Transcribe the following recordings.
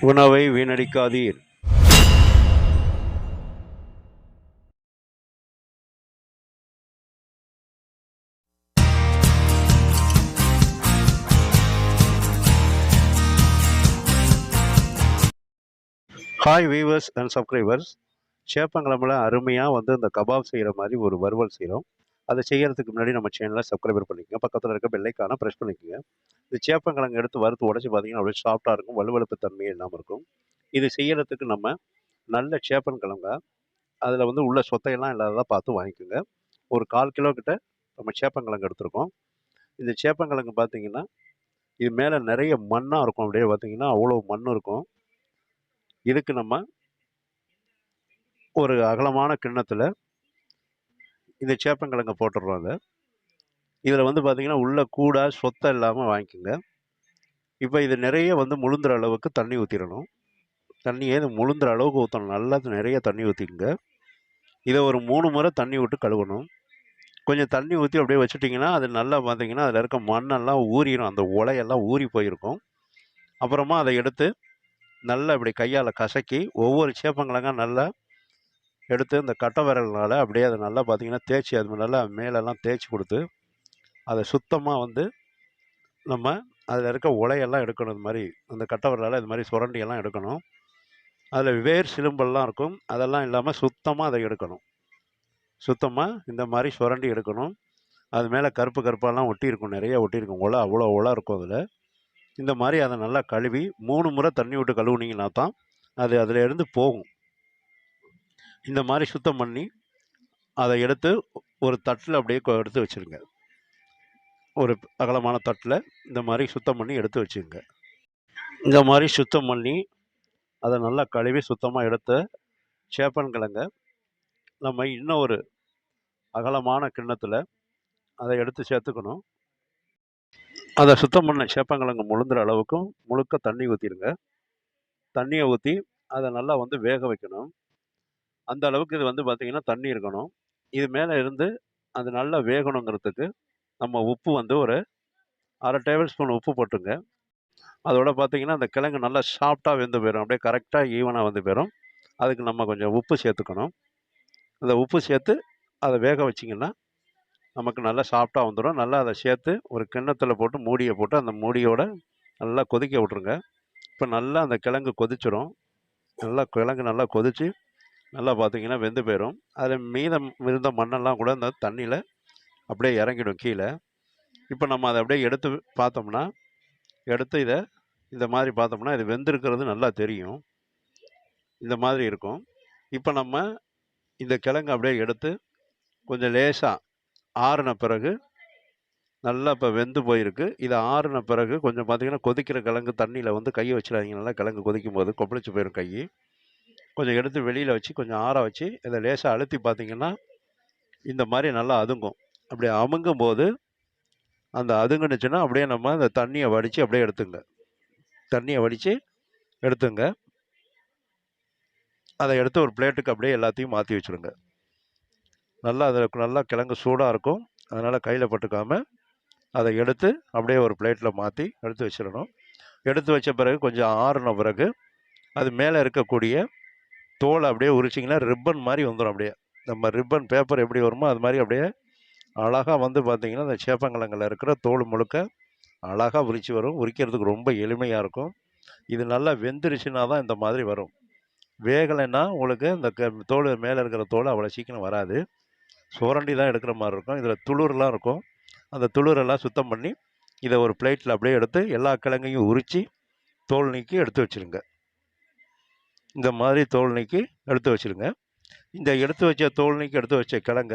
உணவை வீணடிக்காதீர். Hi viewers and subscribers சேப்பங்கிழமில் அருமையாக வந்து இந்த கபாப் செய்கிற மாதிரி ஒரு வறுவல் செய்கிறோம் அதை செய்கிறதுக்கு முன்னாடி நம்ம சேனலை சப்ஸ்கிரைபர் பண்ணிக்கோங்க. பக்கத்தில் இருக்க பெல்லைக்கான ப்ரெஸ் பண்ணிக்கோங்க. இந்த சேப்பங்கிழங்கு எடுத்து வறுத்து உடச்சி பார்த்தீங்கன்னா அப்படியே சாஃப்டாக இருக்கும். வலுவழுப்பு தன்மையே இல்லாமல் இருக்கும். இது செய்கிறதுக்கு நம்ம நல்ல சேப்பங்கிழங்க அதில் வந்து உள்ள சொத்தையெல்லாம் இல்லாததாக பார்த்து வாங்கிக்கோங்க. ஒரு கால் கிலோ கிட்ட நம்ம சேப்பங்கிழங்கு எடுத்துருக்கோம். இந்த சேப்பங்கிழங்கு பார்த்தீங்கன்னா இது மேலே நிறைய மண்ணாக இருக்கும். அப்படியே பார்த்தீங்கன்னா அவ்வளோ மண் இருக்கும். இதுக்கு நம்ம ஒரு அகலமான கிண்ணத்தில் இந்த சேப்பங்கிழங்க போட்டுடுறோம் அதை. இதில் வந்து பார்த்திங்கன்னா உள்ள கூட சொத்தை இல்லாமல் வாங்கிக்கோங்க. இப்போ இது நிறைய வந்து முழுந்துற அளவுக்கு தண்ணி ஊற்றிடணும் தண்ணியே இது முழுந்துற அளவுக்கு ஊற்றணும் நல்லா நிறைய தண்ணி ஊற்றிக்கோங்க இதை ஒரு மூணு முறை தண்ணி விட்டு கழுவணும். கொஞ்சம் தண்ணி ஊற்றி அப்படியே வச்சுட்டிங்கன்னா அது நல்லா பார்த்தீங்கன்னா அதில் இருக்க மண்ணெல்லாம் ஊறிடும் அந்த உலையெல்லாம் ஊறி போயிருக்கும். அப்புறமா அதை எடுத்து நல்லா இப்படி கையால் கசக்கி ஒவ்வொரு சேப்பங்கிழங்காக நல்லா எடுத்து இந்த கட்டை விரல்னால அப்படியே அதை நல்லா பார்த்தீங்கன்னா தேய்ச்சி அது நல்லா மேலெல்லாம் தேய்ச்சி கொடுத்து அதை சுத்தமாக வந்து நம்ம அதில் இருக்க உலையெல்லாம் எடுக்கணும் இது மாதிரி. அந்த கட்டை விரலால் இது மாதிரி சுரண்டியெல்லாம் எடுக்கணும். அதில் வேர் சிலும்பெல்லாம் இருக்கும். அதெல்லாம் இல்லாமல் சுத்தமாக அதை எடுக்கணும். சுத்தமாக இந்த மாதிரி சுரண்டி எடுக்கணும். அது மேலே கருப்பு கருப்பாலாம் ஒட்டியிருக்கும் நிறைய ஒட்டியிருக்கும் உலை அவ்வளோ உலை இருக்கும் அதில். இந்த மாதிரி அதை நல்லா கழுவி மூணு முறை தண்ணி விட்டு கழுவுனீங்கன்னா தான் அது அதிலேருந்து போகும். இந்த மாதிரி சுத்தம் பண்ணி அதை எடுத்து ஒரு தட்டில் அப்படியே எடுத்து வச்சுருங்க. ஒரு அகலமான தட்டில் இந்த மாதிரி சுத்தம் பண்ணி எடுத்து வச்சுங்க. இந்த மாதிரி சுத்தம் பண்ணி அதை நல்லா கழுவி சுத்தமாக எடுத்த சேப்பன்கிழங்க நம்ம இன்னும் ஒரு அகலமான கிண்ணத்தில் அதை எடுத்து சேர்த்துக்கணும். அதை சுத்தம் பண்ண சேப்பங்கிழங்கு முழுந்துற அளவுக்கும் முழுக்க தண்ணி ஊற்றிடுங்க தண்ணியை ஊற்றி அதை நல்லா வந்து வேக வைக்கணும். அந்த அளவுக்கு இது வந்து பார்த்திங்கன்னா தண்ணி இருக்கணும். இது மேலே இருந்து அது நல்லா வேகணுங்கிறதுக்கு நம்ம உப்பு வந்து ஒரு அரை டேபிள் ஸ்பூன் உப்பு போட்டுங்க. அதோட பார்த்தீங்கன்னா அந்த கிழங்கு நல்லா சாஃப்டாக வெந்து போயிடும் அப்படியே கரெக்டாக ஈவனாக வந்து போயிடும் அதுக்கு நம்ம கொஞ்சம் உப்பு சேர்த்துக்கணும். அந்த உப்பு சேர்த்து அதை வேக வச்சிங்கன்னா நமக்கு நல்லா சாஃப்டாக வந்துடும் நல்லா அதை சேர்த்து ஒரு கிண்ணத்தில் போட்டு மூடியை போட்டு அந்த மூடியோட நல்லா கொதிக்க விட்ருங்க இப்போ நல்லா அந்த கிழங்கு கொதிச்சிடும் நல்லா கிழங்கு நல்லா கொதிச்சு நல்லா பார்த்தீங்கன்னா வெந்து போயிடும் அதில் மீதம் இருந்த மண்ணெல்லாம் கூட அந்த தண்ணியில் அப்படியே இறங்கிடும் கீழே. இப்போ நம்ம அதை அப்படியே எடுத்து பார்த்தோம்னா எடுத்து இதை இந்த மாதிரி பார்த்தோம்னா இது வெந்திருக்கிறது நல்லா தெரியும். இந்த மாதிரி இருக்கும். இப்போ நம்ம இந்த கிழங்கு அப்படியே எடுத்து கொஞ்சம் லேசாக ஆறின பிறகு நல்லா இப்போ வெந்து போயிருக்கு. இது ஆறின பிறகு கொஞ்சம் பார்த்தீங்கன்னா கொதிக்கிற கிழங்கு தண்ணியில் வந்து கையை வச்சிடாதீங்க. நல்லா கிழங்கு கொதிக்கும் போது கொப்பளிச்சு போயிடும் கை கொஞ்சம் எடுத்து வெளியில் வச்சு கொஞ்சம் ஆற வச்சு இதை லேசாக அழுத்தி பார்த்தீங்கன்னா இந்த மாதிரி நல்லா அதுங்கும். அப்படி அமுங்கும் போது அந்த அதுங்குனுச்சுன்னா அப்படியே நம்ம அந்த தண்ணியை வடித்து அப்படியே எடுத்துங்க. தண்ணியை வடித்து எடுத்துங்க. அதை எடுத்து ஒரு பிளேட்டுக்கு அப்படியே எல்லாத்தையும் மாற்றி வச்சுடுங்க. நல்லா அதில் நல்லா கிழங்கு சூடாக இருக்கும். அதனால் கையில் பட்டுக்காமல் அதை எடுத்து அப்படியே ஒரு பிளேட்டில் மாற்றி எடுத்து வச்சிடணும். எடுத்து வச்ச பிறகு கொஞ்சம் ஆறின பிறகு அது மேலே இருக்கக்கூடிய தோலை அப்படியே உரிச்சிங்கன்னா ரிப்பன் மாதிரி வந்துடும் அப்படியே. நம்ம ரிப்பன் பேப்பர் எப்படி வருமோ அது மாதிரி அப்படியே அழகாக வந்து பார்த்திங்கன்னா அந்த சேப்பங்கிழங்கில் இருக்கிற தோல் முழுக்க அழகாக உரிச்சு வரும். உரிக்கிறதுக்கு ரொம்ப எளிமையாக இருக்கும். இது நல்லா வெந்துருச்சுன்னா தான் இந்த மாதிரி வரும். வேகலைன்னா உங்களுக்கு இந்த க தோல் மேலே இருக்கிற தோல் அவ்வளோ சீக்கிரம் வராது. சுரண்டி தான் எடுக்கிற மாதிரி இருக்கும். இதில் துளிர்லாம் இருக்கும். அந்த துளிரெல்லாம் சுத்தம் பண்ணி இதை ஒரு பிளேட்டில் அப்படியே எடுத்து எல்லா கிழங்கையும் உரித்து தோல் நீக்கி எடுத்து வச்சுருங்க. இந்த மாதிரி தோல் நீக்கி எடுத்து வச்சிருங்க இந்த எடுத்து வச்ச தோல் நீக்கி எடுத்து வச்ச கிழங்க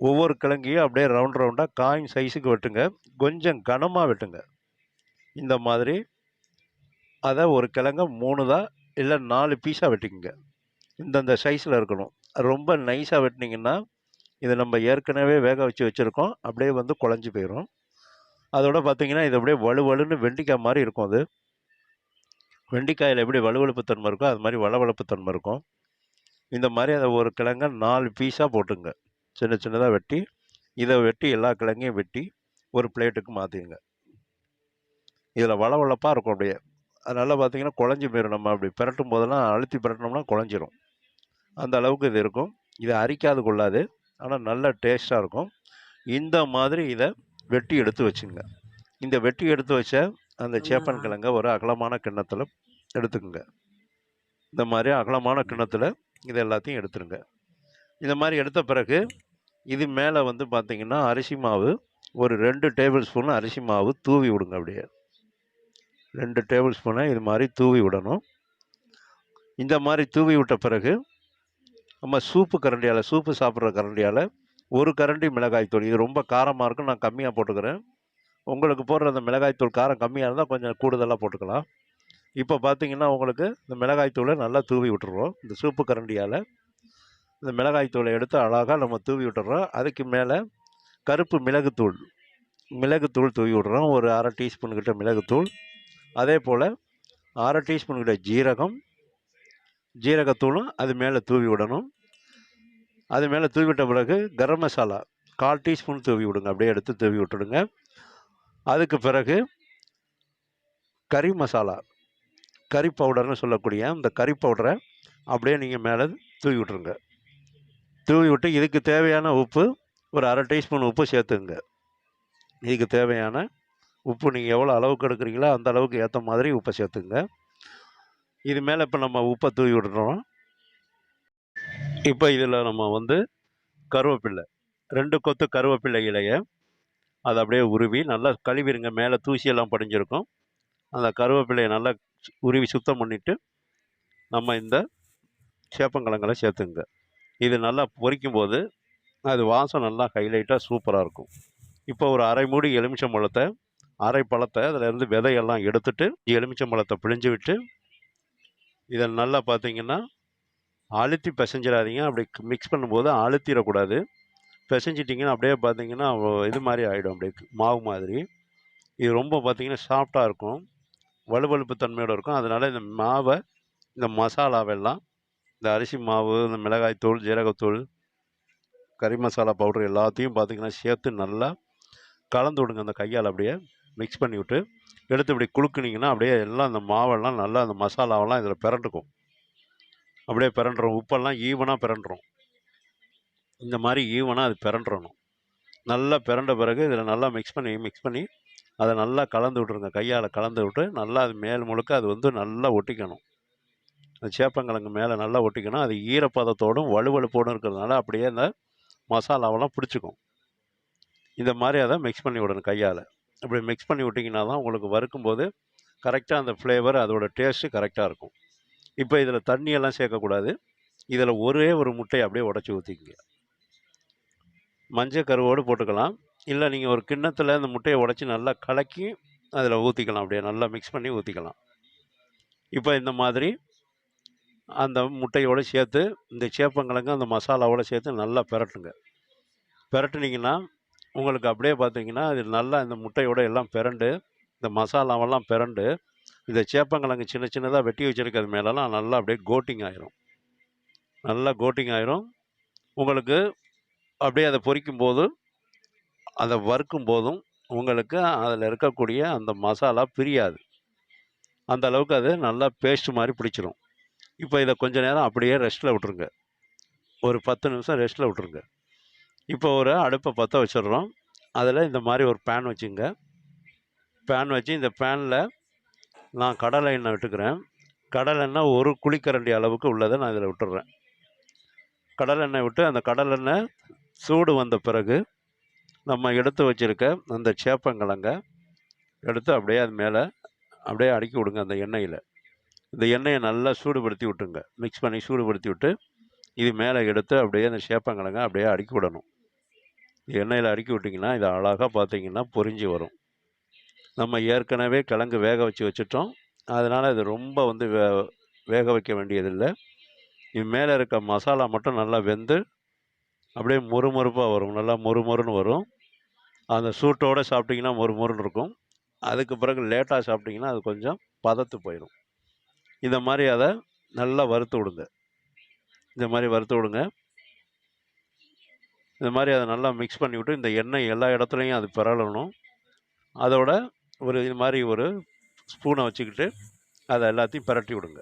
ஒவ்வொரு கிழங்கையும் அப்படியே ரவுண்ட் ரவுண்டாக காயின் சைஸுக்கு வெட்டுங்க. கொஞ்சம் கனமாக வெட்டுங்க. இந்த மாதிரி அதை ஒரு கிழங்க மூணு தான் இல்லை நாலு பீஸாக வெட்டிக்கங்க. இந்தந்த சைஸில் இருக்கணும். ரொம்ப நைஸாக வெட்டினீங்கன்னா இதை நம்ம ஏற்கனவே வேக வச்சு வச்சுருக்கோம். அப்படியே வந்து குழஞ்சி போயிடும் அதோட பார்த்தீங்கன்னா இது அப்படியே வலுவலுன்னு வெண்டிக்காய் மாதிரி இருக்கும் அது. வெண்டிக்காயில் எப்படி வலுவழுப்பு தன்மை இருக்கோ அது மாதிரி வளவளப்பு தன்மை இருக்கும். இந்த மாதிரி அதை ஒரு கிழங்க நாலு பீஸாக போட்டுங்க. சின்ன சின்னதாக வெட்டி இதை வெட்டி எல்லா கிழங்கையும் வெட்டி ஒரு பிளேட்டுக்கு மாற்றிடுங்க இதில் வளவளப்பாக இருக்கும் அப்படியே. அதனால் பார்த்தீங்கன்னா குழஞ்சி போயிடும் நம்ம அப்படி பிரட்டும் போதெல்லாம் அழுத்தி பிரட்டினோம்னா குழஞ்சிரும். அந்த அளவுக்கு இது இருக்கும். இதை அரிக்காது கொள்ளாது. ஆனால் நல்ல டேஸ்ட்டாக இருக்கும். இந்த மாதிரி இதை வெட்டி எடுத்து வச்சுங்க. இந்த வெட்டி எடுத்து வச்ச அந்த சேப்பன் கிழங்க ஒரு அகலமான கிண்ணத்தில் எடுத்துக்கோங்க. இந்த மாதிரி அகலமான கிணத்துல இது எல்லாத்தையும் எடுத்துருங்க. இந்த மாதிரி எடுத்த பிறகு இது மேலே வந்து பார்த்திங்கன்னா அரிசி மாவு ஒரு ரெண்டு டேபிள் ஸ்பூன் அரிசி மாவு தூவி விடுங்க அப்படியே. ரெண்டு டேபிள் ஸ்பூனை இது மாதிரி தூவி விடணும். இந்த மாதிரி தூவி விட்ட பிறகு நம்ம சூப்பு கரண்டியால் சூப்பு சாப்பிட்ற கரண்டியால் ஒரு கரண்டி மிளகாய்த்தூள் இது ரொம்ப காரமாக இருக்கும் நான் கம்மியாக போட்டுக்கிறேன். உங்களுக்கு போடுற அந்த மிளகாய்த்தூள் காரம் கம்மியாக இருந்தால் கொஞ்சம் கூடுதலாக போட்டுக்கலாம். இப்போ பார்த்தீங்கன்னா உங்களுக்கு இந்த மிளகாய்த்தூளை நல்லா தூவி விட்டுருவோம் இந்த சூப்பு கரண்டியால் இந்த மிளகாய்த்தூளை எடுத்து அழகாக நம்ம தூவி விட்டுறோம். அதுக்கு மேலே கருப்பு மிளகுத்தூள் மிளகுத்தூள் தூவி விட்றோம் ஒரு அரை டீஸ்பூன் கிட்ட மிளகுத்தூள் அதே போல் அரை டீஸ்பூன் கிட்ட ஜீரகம் ஜீரகத்தூளும் அது மேலே தூவி விடணும். அது மேலே தூவி விட்ட பிறகு கரம் மசாலா கால் டீஸ்பூன் தூவி விடுங்க. அப்படியே எடுத்து தூவி விட்டுடுங்க. அதுக்கு பிறகு கறி மசாலா கறி பவுடர்னு சொல்லக்கூடிய அந்த கறி பவுடரை அப்படியே நீங்கள் மேலே தூவி விட்ருங்க தூவி விட்டு இதுக்கு தேவையான உப்பு ஒரு அரை டீஸ்பூன் உப்பு சேர்த்துங்க. இதுக்கு தேவையான உப்பு நீங்கள் எவ்வளோ அளவுக்கு எடுக்கிறீங்களோ அந்த அளவுக்கு ஏற்ற மாதிரி உப்பை சேர்த்துங்க. இது மேலே இப்போ நம்ம உப்பை தூவி விடுறோம் இப்போ இதில் நம்ம வந்து கருவேப்பில்லை ரெண்டு கொத்து கருவேப்பிள்ளை இலையை அதை அப்படியே உருவி நல்லா கழுவிடுங்க மேலே தூசியெல்லாம் படிஞ்சிருக்கும். அந்த கருவேப்பிள்ளையை நல்லா உருவி சுத்தம் பண்ணிவிட்டு நம்ம இந்த சேப்பங்கிழங்களை சேர்த்துங்க இது நல்லா பொரிக்கும் போது அது வாசம் நல்லா ஹைலைட்டாக சூப்பராக இருக்கும். இப்போ ஒரு அரை மூடி எலுமிச்சம்பழத்தை அரை பழத்தை அதில் இருந்து விதையெல்லாம் எடுத்துட்டு எலுமிச்சம்பழத்தை பிழிஞ்சு விட்டு இதை நல்லா பார்த்தீங்கன்னா அழுத்தி பிசைஞ்சிடாதீங்க. அப்படி மிக்ஸ் பண்ணும்போது அழுத்திடக்கூடாது. பிசைஞ்சிட்டிங்கன்னா அப்படியே பார்த்தீங்கன்னா இது மாதிரி ஆகிடும் அப்படியே மாவு மாதிரி. இது ரொம்ப பார்த்தீங்கன்னா சாஃப்டாக இருக்கும். வலுவழுப்பு தன்மையோடு இருக்கும். அதனால் இந்த மாவை இந்த மசாலாவெல்லாம் இந்த அரிசி மாவு இந்த மிளகாய்த்தூள் ஜீரகத்தூள் கறி மசாலா பவுடர் எல்லாத்தையும் பார்த்தீங்கன்னா சேர்த்து நல்லா கலந்து விடுங்க. அந்த கையால் அப்படியே மிக்ஸ் பண்ணி விட்டு எடுத்து இப்படி குலுக்குனீங்கன்னா அப்படியே எல்லாம் அந்த மாவெல்லாம் நல்லா அந்த மசாலாவெல்லாம் இதில் பிறண்டுக்கும் அப்படியே பிறண்டுறோம் உப்பெல்லாம் ஈவனாக பிறண்டுறோம் இந்த மாதிரி ஈவனாக அது பிறண்டுறணும். நல்லா பிறண்ட பிறகு இதில் நல்லா மிக்ஸ் பண்ணி மிக்ஸ் பண்ணி அதை நல்லா கலந்து விட்ருங்க கையால் கலந்து விட்டு நல்லா அது மேல் முழுக்க அது வந்து நல்லா ஒட்டிக்கணும். அந்த சேப்பங்கிழங்கு மேலே நல்லா ஒட்டிக்கணும். அது ஈரப்பதத்தோடும் வலுவழுப்போடும் இருக்கிறதுனால அப்படியே அந்த மசாலாவெல்லாம் பிடிச்சிக்கும். இந்த மாதிரி அதை மிக்ஸ் பண்ணி விடணும் கையால். அப்படி மிக்ஸ் பண்ணி விட்டிங்கன்னா தான் உங்களுக்கு வறுக்கும்போது கரெக்டாக அந்த ஃப்ளேவர் அதோட டேஸ்ட்டு கரெக்டாக இருக்கும். இப்போ இதில் தண்ணியெல்லாம் சேர்க்கக்கூடாது. இதில் ஒரே ஒரு முட்டையை அப்படியே உடச்சி ஊற்றிக்கிங்க மஞ்சள் கருவோடு போட்டுக்கலாம். இல்லை நீங்கள் ஒரு கிண்ணத்தில் அந்த முட்டையை உடச்சி நல்லா கலக்கி அதில் ஊற்றிக்கலாம் அப்படியே நல்லா மிக்ஸ் பண்ணி ஊற்றிக்கலாம் இப்போ இந்த மாதிரி அந்த முட்டையோடு சேர்த்து இந்த சேப்பங்கிழங்கு அந்த மசாலாவோடு சேர்த்து நல்லா பிரட்டுங்க. பெரட்டுனீங்கன்னா உங்களுக்கு அப்படியே பார்த்தீங்கன்னா அது நல்லா இந்த முட்டையோடு எல்லாம் பிரண்டு இந்த மசாலாவெல்லாம் பிரண்டு இந்த சேப்பங்கிழங்கு சின்ன சின்னதாக வெட்டி வச்சுருக்கிறது மேலெல்லாம் நல்லா அப்படியே கோட்டிங் ஆயிரும். நல்லா கோட்டிங் ஆயிரும். உங்களுக்கு அப்படியே அதை பொரிக்கும் போது அதை வறுக்கும் போதும் உங்களுக்கு அதில் இருக்கக்கூடிய அந்த மசாலா பிரியாது. அந்த அளவுக்கு அது நல்லா பேஸ்ட் மாதிரி பிடிச்சிரும். இப்போ இதை கொஞ்ச நேரம் அப்படியே ரெஸ்ட்டில் விட்ருங்க ஒரு பத்து நிமிஷம் ரெஸ்ட்டில் விட்ருங்க இப்போ ஒரு அடுப்பை பற்ற வச்சிடுறோம். அதில் இந்த மாதிரி ஒரு பேன் வச்சுங்க. பேன் வச்சு இந்த பேனில் நான் கடலை எண்ணெய் விட்டுக்கிறேன். கடலை எண்ணெய் ஒரு குழிக்கரண்டி அளவுக்கு உள்ளதை நான் இதில் விட்டுறேன். கடலை எண்ணெய் விட்டு அந்த கடலெண்ணெய் சூடு வந்த பிறகு நம்ம எடுத்து வச்சுருக்க அந்த சேப்பங்கிழங்க எடுத்து அப்படியே அது மேலே அப்படியே அடுக்கி விடுங்க அந்த எண்ணெயில். இந்த எண்ணெயை நல்லா சூடுபடுத்தி விட்டுங்க மிக்ஸ் பண்ணி சூடுபடுத்தி விட்டு இது மேலே எடுத்து அப்படியே அந்த சேப்பங்கிழங்க அப்படியே அடுக்கி விடணும். எண்ணெயில் அடுக்கி விட்டிங்கன்னா இது அழகாக பார்த்தீங்கன்னா பொறிஞ்சு வரும். நம்ம ஏற்கனவே கிழங்கு வேக வச்சு வச்சுட்டோம். அதனால் இது ரொம்ப வந்து வே வேக வைக்க வேண்டியதில்லை. இது மேலே இருக்க மசாலா மட்டும் நல்லா வெந்து அப்படியே மொறுமொறுப்பாக வரும். நல்லா மொறுமொறுன்னு வரும். அந்த சூட்டோடு சாப்பிட்டிங்கன்னா மொறுமொறுன்னு இருக்கும். அதுக்கு பிறகு லேட்டாக சாப்பிட்டிங்கன்னா அது கொஞ்சம் பதத்து போயிடும். இந்த மாதிரி அதை நல்லா வறுத்து விடுங்க. இந்த மாதிரி வறுத்து விடுங்க. இந்த மாதிரி அதை நல்லா மிக்ஸ் பண்ணி விட்டு இந்த எண்ணெய் எல்லா இடத்துலையும் அது பிறழணும். அதோட ஒரு இது மாதிரி ஒரு ஸ்பூனை வச்சுக்கிட்டு அதை எல்லாத்தையும் பிரட்டி விடுங்க.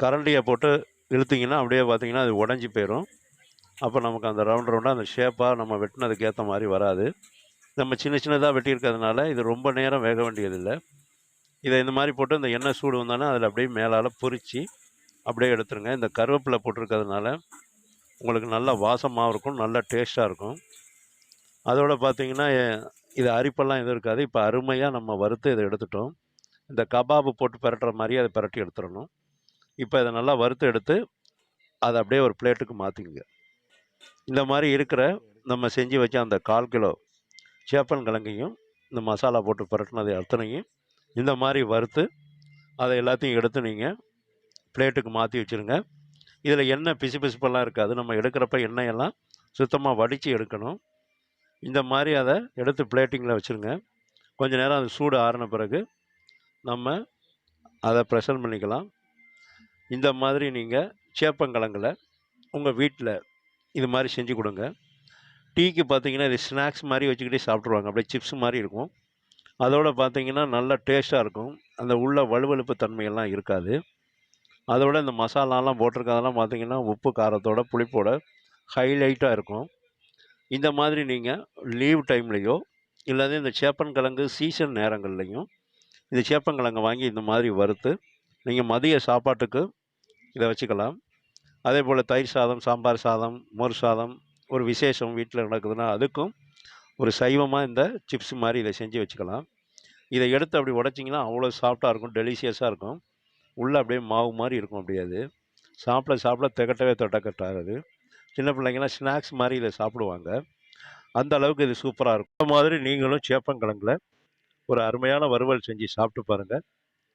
கரண்டியை போட்டு இழுத்திங்கன்னா அப்படியே பார்த்தீங்கன்னா அது உடஞ்சி போயிடும் அப்போ நமக்கு அந்த ரவுண்ட் ரவுண்டாக அந்த ஷேப்பாக நம்ம வெட்டினதுக்கு ஏற்ற மாதிரி வராது. நம்ம சின்ன சின்னதாக வெட்டியிருக்கிறதுனால இது ரொம்ப நேரம் வேக வேண்டியதில்லை. இதை இந்த மாதிரி போட்டு இந்த எண்ணெய் சூடு வந்தோன்னே அதில் அப்படியே மேலால் பொறிச்சு அப்படியே எடுத்துருங்க. இந்த கருவேப்பிலை போட்டிருக்கிறதுனால உங்களுக்கு நல்ல வாசமாகவும் இருக்கும் நல்ல டேஸ்ட்டாக இருக்கும். அதோட பார்த்தீங்கன்னா இது அரிப்பெல்லாம் எதுவும் இருக்காது. இப்போ அருமையாக நம்ம வறுத்து இதை எடுத்துட்டோம். இந்த கபாபு போட்டு பிரட்டுற மாதிரி அதை பிரட்டி எடுத்துடணும். இப்போ இதை நல்லா வறுத்து எடுத்து அதை அப்படியே ஒரு பிளேட்டுக்கு மாற்றிக்குங்க இந்த மாதிரி இருக்கிற நம்ம செஞ்சு வச்ச அந்த கால் கிலோ சேப்பன் கிழங்கையும் இந்த மசாலா போட்டு பிரட்டினதை அத்தனையும் இந்த மாதிரி வறுத்து அதை எல்லாத்தையும் எடுத்து நீங்கள் பிளேட்டுக்கு மாற்றி வச்சுருங்க. இதில் எண்ணெய் பிசு பிசுப்பெல்லாம் இருக்காது. நம்ம எடுக்கிறப்ப எண்ணெயெல்லாம் சுத்தமாக வடித்து எடுக்கணும். இந்த மாதிரி அதை எடுத்து பிளேட்டிங்கில் வச்சுருங்க. கொஞ்ச நேரம் அது சூடு ஆறின பிறகு நம்ம அதை ப்ரெஷர் பண்ணிக்கலாம். இந்த மாதிரி நீங்கள் சேப்பங்கிழங்கில் உங்கள் வீட்டில் இது மாதிரி செஞ்சு கொடுங்க. டீக்கு பார்த்தீங்கன்னா இது ஸ்நாக்ஸ் மாதிரி வச்சுக்கிட்டே சாப்பிட்ருவாங்க அப்படியே சிப்ஸ் மாதிரி இருக்கும். அதோட பார்த்தீங்கன்னா நல்லா டேஸ்ட்டாக இருக்கும். அந்த உள்ள வலுவழுப்பு தன்மையெல்லாம் இருக்காது. அதோட இந்த மசாலாலாம் போட்டிருக்கதெல்லாம் பார்த்தீங்கன்னா உப்பு காரத்தோட புளிப்போட ஹைலைட்டாக இருக்கும். இந்த மாதிரி நீங்கள் லீவ் டைம்லேயோ இல்லாத இந்த சேப்பன்கிழங்கு சீசன் நேரங்கள்லையும் இந்த சேப்பங்கிழங்கை வாங்கி இந்த மாதிரி வறுத்து நீங்கள் மதிய சாப்பாட்டுக்கு இதை வச்சுக்கலாம். அதே போல் தயிர் சாதம் சாம்பார் சாதம் மோர் சாதம் ஒரு விசேஷம் வீட்டில் நடக்குதுன்னா அதுக்கும் ஒரு சைவமாக இந்த சிப்ஸ் மாதிரி இதை செஞ்சு வச்சுக்கலாம். இதை எடுத்து அப்படி உடச்சிங்கன்னா அவ்வளோ சாஃப்டாக இருக்கும் டெலிஷியஸாக இருக்கும். உள்ளே அப்படியே மாவு மாதிரி இருக்கும் அப்படியே அது. சாப்பிட சாப்பிட திகட்டவே தொட்டக்கட்டாகுது. சின்ன பிள்ளைங்கலாம் ஸ்நாக்ஸ் மாதிரி இதை சாப்பிடுவாங்க. அந்த அளவுக்கு இது சூப்பராக இருக்கும். இந்த மாதிரி நீங்களும் சேப்பங்கிழங்குல ஒரு அருமையான வறுவல் செஞ்சு சாப்பிட்டு பாருங்கள்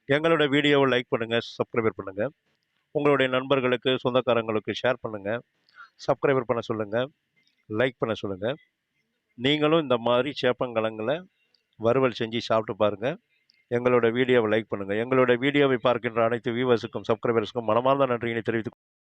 எங்களோட வீடியோவை லைக் பண்ணுங்கள் சப்ஸ்கிரைபர் பண்ணுங்கள் உங்களுடைய நண்பர்களுக்கு சொந்தக்காரங்களுக்கு ஷேர் பண்ணுங்கள் சப்ஸ்கிரைபர் பண்ண சொல்லுங்கள் லைக் பண்ண சொல்லுங்கள் நீங்களும் இந்த மாதிரி சேப்பங்கலங்களை வறுவல் செஞ்சு சாப்பிட்டு பாருங்கள் எங்களோட வீடியோவை லைக் பண்ணுங்கள் எங்களோட வீடியோவை பார்க்கின்ற அனைத்து வியூவர்ஸுக்கும் சப்ஸ்கிரைபர்ஸுக்கும் மனமார்ந்த நன்றியினை தெரிவித்து